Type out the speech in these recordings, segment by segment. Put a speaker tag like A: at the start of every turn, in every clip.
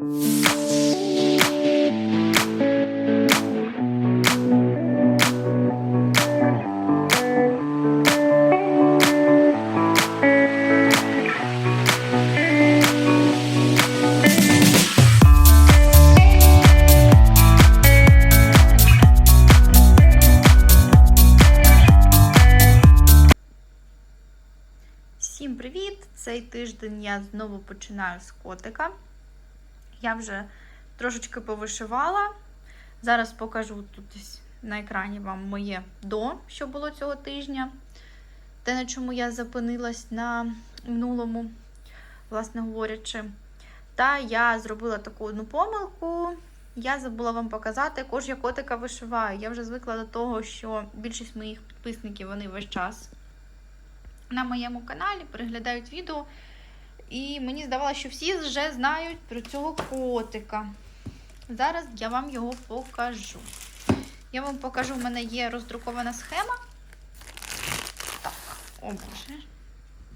A: Всім привіт! Цей тиждень я знову починаю з котика. Я вже трошечки повишивала. Зараз покажу тут на екрані вам моє до, що було цього тижня. Те, на чому я зупинилась на минулому, власне говорячи. Та я зробила таку одну помилку. Я забула вам показати, також я котика вишиваю. Я вже звикла до того, що більшість моїх підписників вони весь час на моєму каналі, переглядають відео. І мені здавалося, що всі вже знають про цього котика. Зараз я вам його покажу. Я вам покажу, в мене є роздрукована схема. Так, о боже,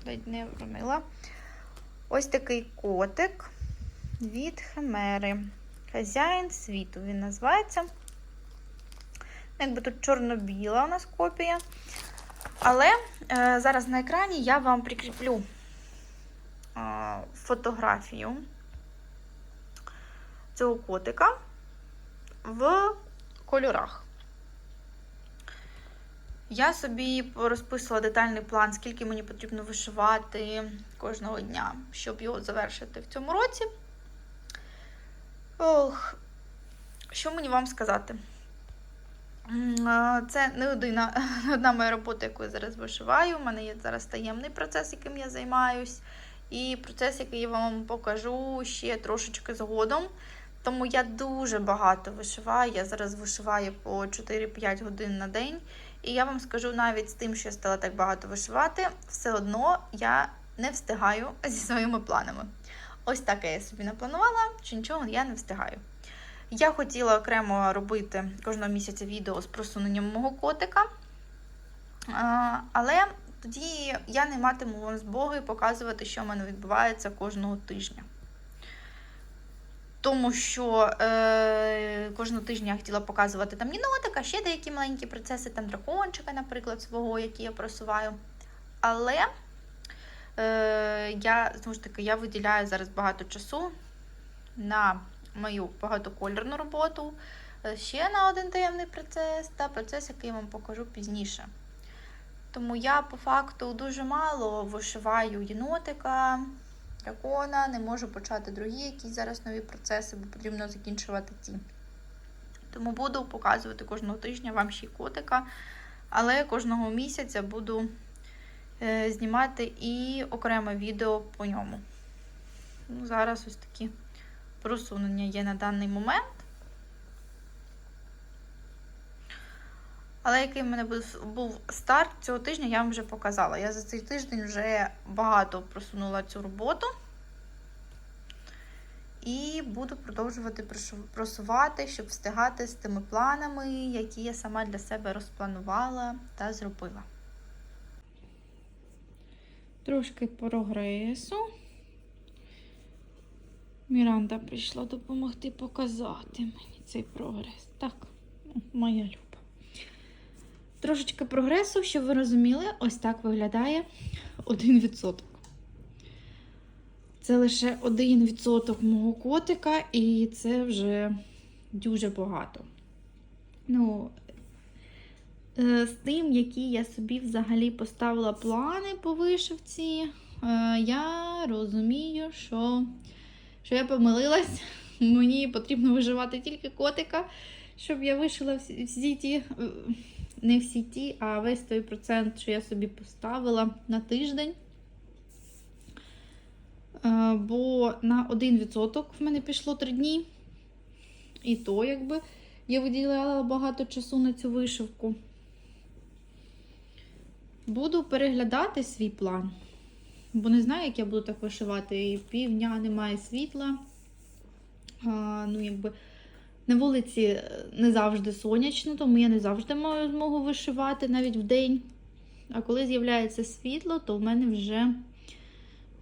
A: ледь не вромила. Ось такий котик від Химери. Хазяїн світу він називається. Якби тут чорно-біла у нас копія. Але е, зараз на екрані я вам прикріплю фотографію цього котика в кольорах. Я собі розписувала детальний план, скільки мені потрібно вишивати кожного дня, щоб його завершити в цьому році. Ох, що мені вам сказати? Це не одна, одна моя робота, яку я зараз вишиваю. У мене є зараз таємний процес, яким я займаюсь. І процес, який я вам покажу ще трошечки згодом. Тому я дуже багато вишиваю. Я зараз вишиваю по 4-5 годин на день. І я вам скажу навіть з тим, що я стала так багато вишивати, все одно я не встигаю зі своїми планами. Ось таке я собі напланувала, що нічого я не встигаю. Я хотіла окремо робити кожного місяця відео з просуненням мого котика. Але тоді я не матиму вам змоги показувати, що в мене відбувається кожного тижня. Тому що е, кожного тижня я хотіла показувати там єнотика, ще деякі маленькі процеси, там дракончика, наприклад, свого, який я просуваю. Але е, я знову ж таки я виділяю зараз багато часу на мою багатокольорну роботу, е, ще на один таємний процес та процес, який я вам покажу пізніше. Тому я по факту дуже мало вишиваю єнотика, дракона, не можу почати другі якісь зараз нові процеси, бо потрібно закінчувати ті. Тому буду показувати кожного тижня вам ще й котика, але кожного місяця буду е, знімати і окреме відео по ньому. Ну, Зараз ось такі просунення є на даний момент. Але який в мене був, старт цього тижня, я вам вже показала. Я за цей тиждень вже багато просунула цю роботу. І буду продовжувати просувати, щоб встигати з тими планами, які я сама для себе розпланувала та зробила. Трошки прогресу. Міранда прийшла допомогти показати мені цей прогрес. Так, ну, моя люба. Трошечки прогресу, щоб ви розуміли, ось так виглядає 1%. Це лише 1% мого котика, і це вже дуже багато. Ну, е, з тим, які я собі взагалі поставила плани по вишивці, е, я розумію, що що я помилилась. Мені потрібно виживати тільки котика, щоб я вишила всі, ті, е, не всі ті, а весь той процент, що я собі поставила на тиждень. Е, бо на 1% в мене пішло 3 дні. І то, якби я виділяла багато часу на цю вишивку. Буду переглядати свій план. Бо не знаю, як я буду так вишивати. І півдня немає світла. А, ну, якби На вулиці не завжди сонячно, тому я не завжди маю змогу вишивати навіть в день. А коли з'являється світло, то в мене вже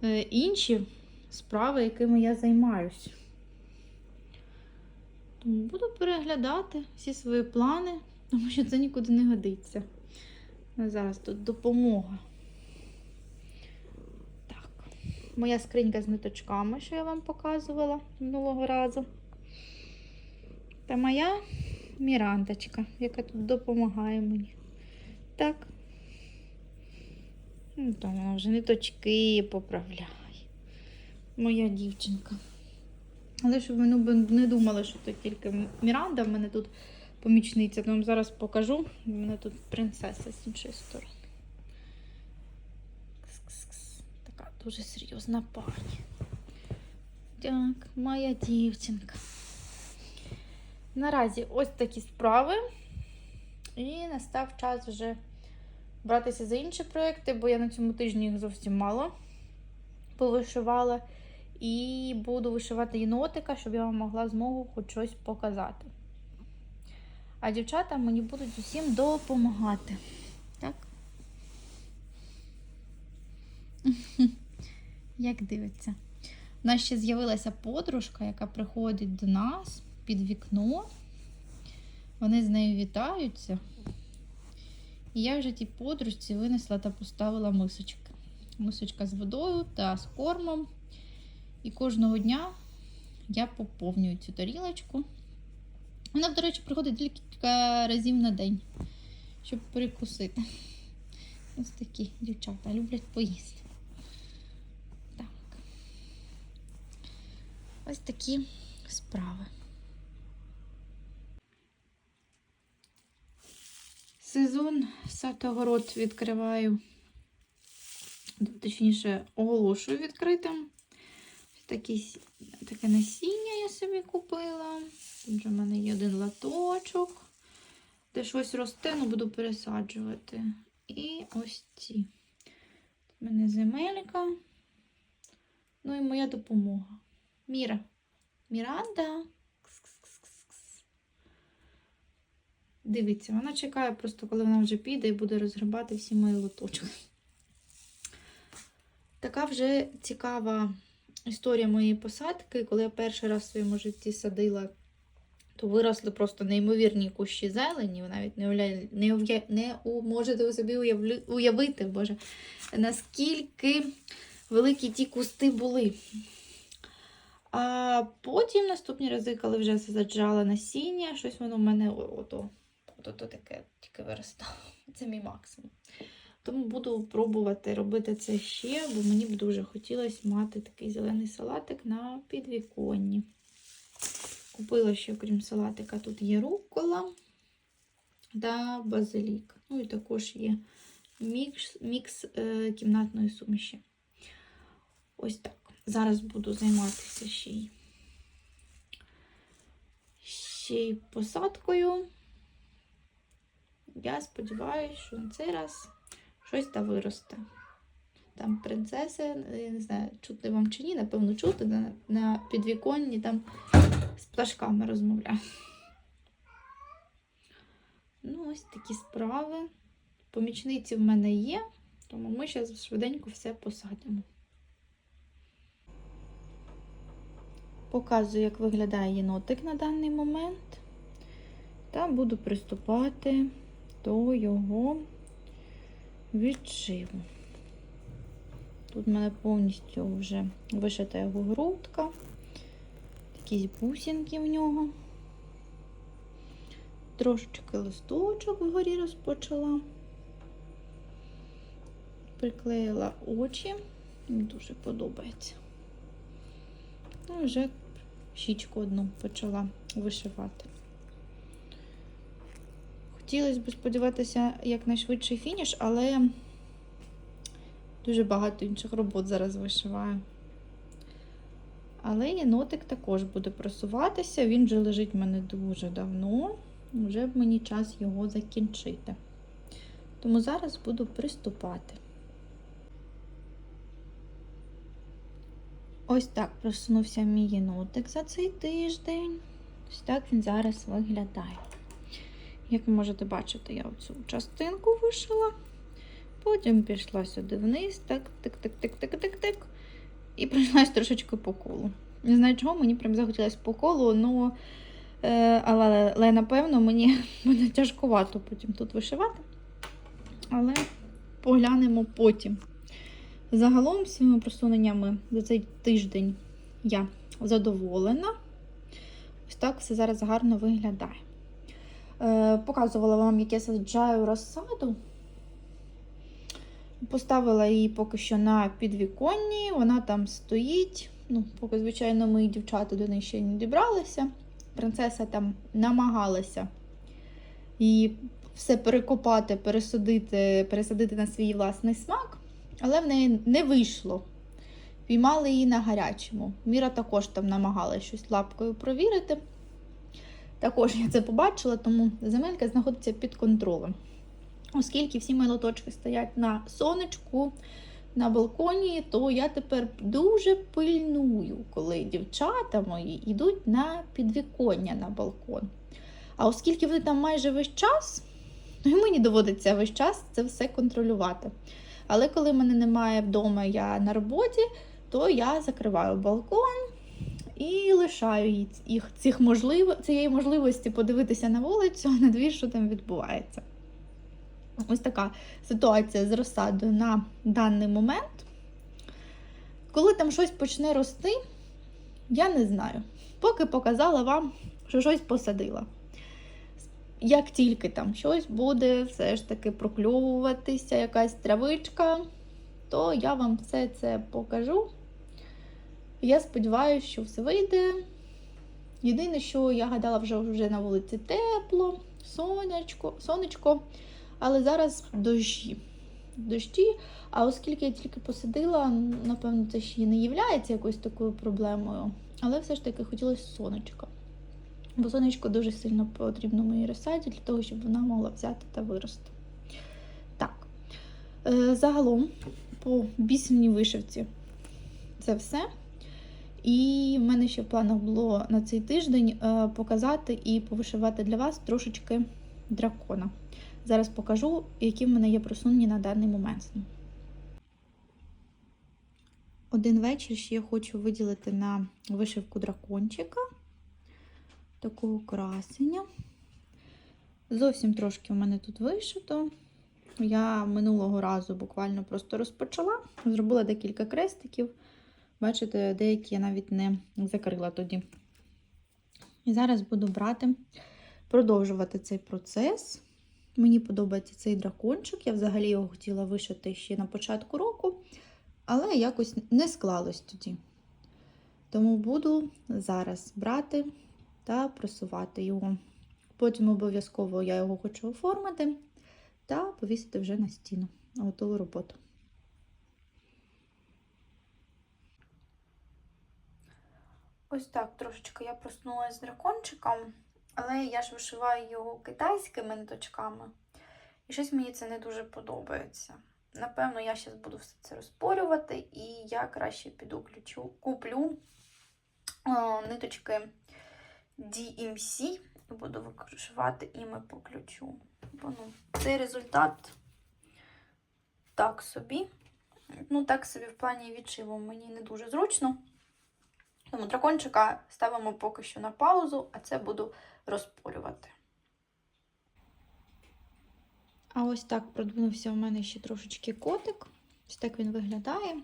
A: е, інші справи, якими я займаюсь. Тому буду переглядати всі свої плани, тому що це нікуди не годиться. Зараз тут допомога. Так, моя скринька з ниточками, що я вам показувала минулого разу. Та моя міранточка, яка тут допомагає мені. Так. Ну, там вона вже ниточки поправляє. Моя дівчинка. Але щоб ви ну, не думали, що це тільки Міранда в мене тут помічниця. Я вам зараз покажу. У мене тут принцеса з іншої сторони. Кс-кс-кс. Така дуже серйозна пані. Так, моя дівчинка. Наразі ось такі справи. І настав час вже братися за інші проекти, бо я на цьому тижні їх зовсім мало повишивала. І буду вишивати єнотика, щоб я вам могла змогу хоч щось показати. А дівчата мені будуть усім допомагати. Так? Як дивиться? У нас ще з'явилася подружка, яка приходить до нас під вікно. Вони з нею вітаються. І я вже тій подружці винесла та поставила мисочки. Мисочка з водою та з кормом. І кожного дня я поповнюю цю тарілочку. Вона, до речі, приходить кілька разів на день, щоб перекусити. Ось такі дівчата люблять поїсти. Так. Ось такі справи. Сезон сад-огород відкриваю, точніше, оголошую відкритим. Такі, таке насіння я собі купила. Тут вже в мене є один латочок, де щось росте, ну буду пересаджувати. І ось ці. Тут в мене земелька. Ну і моя допомога. Міра. Міранда. Дивіться, вона чекає просто, коли вона вже піде і буде розгрібати всі мої лоточки. Така вже цікава історія моєї посадки, коли я перший раз в своєму житті садила, то виросли просто неймовірні кущі зелені. Ви навіть не уявля... не, уявля... не у... можете собі уявлю... уявити, Боже, наскільки великі ті кусти були. А потім наступні рази, коли вже саджала насіння, щось воно в мене ото, ото, ото таке тільки виростало. Це мій максимум. Тому буду пробувати робити це ще, бо мені б дуже хотілося мати такий зелений салатик на підвіконні. Купила ще, окрім салатика, тут є рукола та базилік. Ну і також є мікс, мікс е, кімнатної суміші. Ось так. Зараз буду займатися ще й, ще й посадкою. Я сподіваюся, що на цей раз щось та виросте. Там принцеси, я не знаю, чути вам чи ні, напевно, чути на, на підвіконні там з пташками розмовляю. Ну, ось такі справи. Помічниці в мене є, тому ми зараз швиденько все посадимо. Показую, як виглядає єнотик на даний момент. Та буду приступати до його відшиву. Тут в мене повністю вже вишита його грудка, якісь бусинки в нього. Трошечки листочок вгорі розпочала. Приклеїла очі, мені дуже подобається. Ну, вже щічку одну почала вишивати. Хотілося б сподіватися якнайшвидший фініш, але дуже багато інших робот зараз вишиваю. Але єнотик також буде просуватися, він вже лежить в мене дуже давно, вже б мені час його закінчити. Тому зараз буду приступати. Ось так просунувся мій єнотик за цей тиждень. Ось так він зараз виглядає. Як ви можете бачити, я оцю частинку вишила, потім пішла сюди вниз, так, тик-тик-тик-тик-тик-тик, і пройшлась трошечки по колу. Не знаю чого, мені прям захотілося по колу, але Е, але, але, напевно, мені буде тяжкувато потім тут вишивати. Але поглянемо потім. Загалом, своїми просуненнями за цей тиждень я задоволена. Ось так все зараз гарно виглядає. Е, показувала вам, як я саджаю розсаду. Поставила її поки що на підвіконні, вона там стоїть. Ну, поки, звичайно, мої дівчата до неї ще не дібралися. Принцеса там намагалася її все перекопати, пересадити, пересадити на свій власний смак, але в неї не вийшло. Піймали її на гарячому. Міра також там намагалася щось лапкою провірити. Також я це побачила, тому земелька знаходиться під контролем. Оскільки всі мої лоточки стоять на сонечку, на балконі, то я тепер дуже пильную, коли дівчата мої йдуть на підвіконня на балкон. А оскільки вони там майже весь час, то і мені доводиться весь час це все контролювати. Але коли мене немає вдома, я на роботі, то я закриваю балкон і лишаю їх цих можлив... цієї можливості подивитися на вулицю, на двір, що там відбувається. Ось така ситуація з розсадою на даний момент. Коли там щось почне рости, я не знаю. Поки показала вам, що щось посадила. Як тільки там щось буде все ж таки прокльовуватися, якась травичка, то я вам все це покажу. Я сподіваюся, що все вийде. Єдине, що я гадала, вже вже на вулиці тепло, сонечко, сонечко, але зараз дощі. Дощі, а оскільки я тільки посадила, напевно, це ще не є якоюсь такою проблемою. Але все ж таки хотілося сонечка. Бо сонечко дуже сильно потрібно моїй розсаді для того, щоб вона могла взяти та вирости. Так, е, загалом, по бісенній вишивці це все. І в мене ще в планах було на цей тиждень е, показати і повишивати для вас трошечки дракона. Зараз покажу, які в мене є просунені на даний момент. Один вечір ще я хочу виділити на вишивку дракончика. Такого красення. Зовсім трошки в мене тут вишито. Я минулого разу буквально просто розпочала, зробила декілька крестиків. Бачите, деякі я навіть не закрила тоді. І зараз буду брати, продовжувати цей процес. Мені подобається цей дракончик. Я взагалі його хотіла вишити ще на початку року, але якось не склалось тоді. Тому буду зараз брати та просувати його. Потім обов'язково я його хочу оформити та повісити вже на стіну готову роботу. Ось так трошечки я проснулася з дракончиком, але я ж вишиваю його китайськими ниточками. І щось мені це не дуже подобається. Напевно, я зараз буду все це розпорювати, і я краще піду ключу, куплю о, ниточки DMC і буду вишивати іми по ключу. Бо, ну, Цей результат так собі. Ну, так собі в плані відшиву мені не дуже зручно. Тому дракончика ставимо поки що на паузу, а це буду розпорювати. А ось так продвинувся у мене ще трошечки котик. Ось так він виглядає.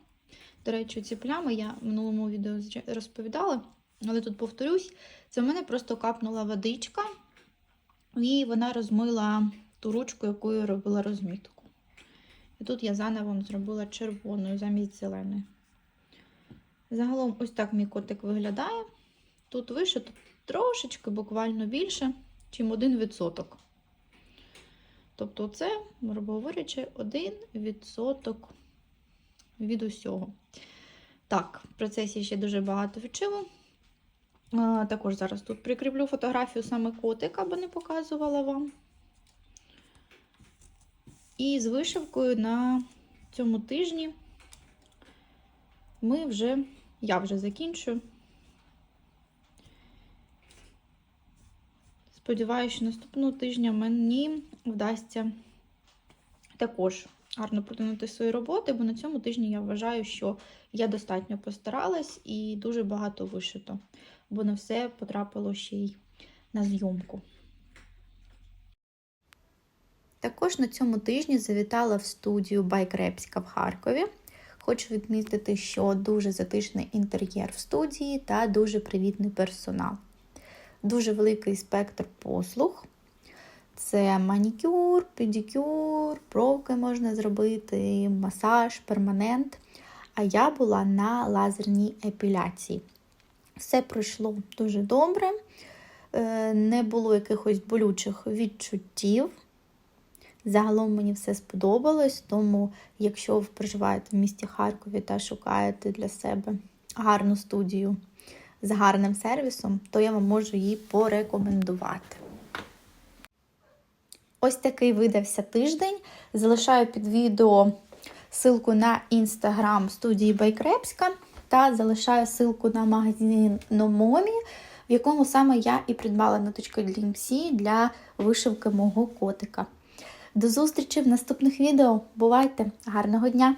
A: До речі, ці плями я в минулому відео розповідала, але тут повторюсь, це в мене просто капнула водичка, і вона розмила ту ручку, якою робила розмітку. І тут я заново зробила червоною замість зеленої. Загалом, ось так мій котик виглядає. Тут вишито трошечки, буквально більше, ніж 1%. Тобто, це, грубо говорячи, 1% від усього. Так, в процесі ще дуже багато відчиву. Також зараз тут прикріплю фотографію саме котика, бо не показувала вам. І з вишивкою на цьому тижні ми вже, я вже закінчу. Сподіваюся, що наступного тижня мені вдасться також гарно продвинути свої роботи, бо на цьому тижні я вважаю, що я достатньо постаралась і дуже багато вишито, бо на все потрапило ще й на зйомку. Також на цьому тижні завітала в студію Байкрепська в Харкові. Хочу відмітити, що дуже затишний інтер'єр в студії та дуже привітний персонал. Дуже великий спектр послуг. Це манікюр, педикюр, бровки можна зробити, масаж, перманент. А я була на лазерній епіляції. Все пройшло дуже добре, е, не було якихось болючих відчуттів. Загалом мені все сподобалось, тому якщо ви проживаєте в місті Харкові та шукаєте для себе гарну студію з гарним сервісом, то я вам можу її порекомендувати. Ось такий видався тиждень. Залишаю під відео ссылку на інстаграм студії Байкрепська та залишаю ссылку на магазин Номомі, в якому саме я і придбала ниточки для МСі для вишивки мого котика. До зустрічі в наступних відео. Бувайте! Гарного дня!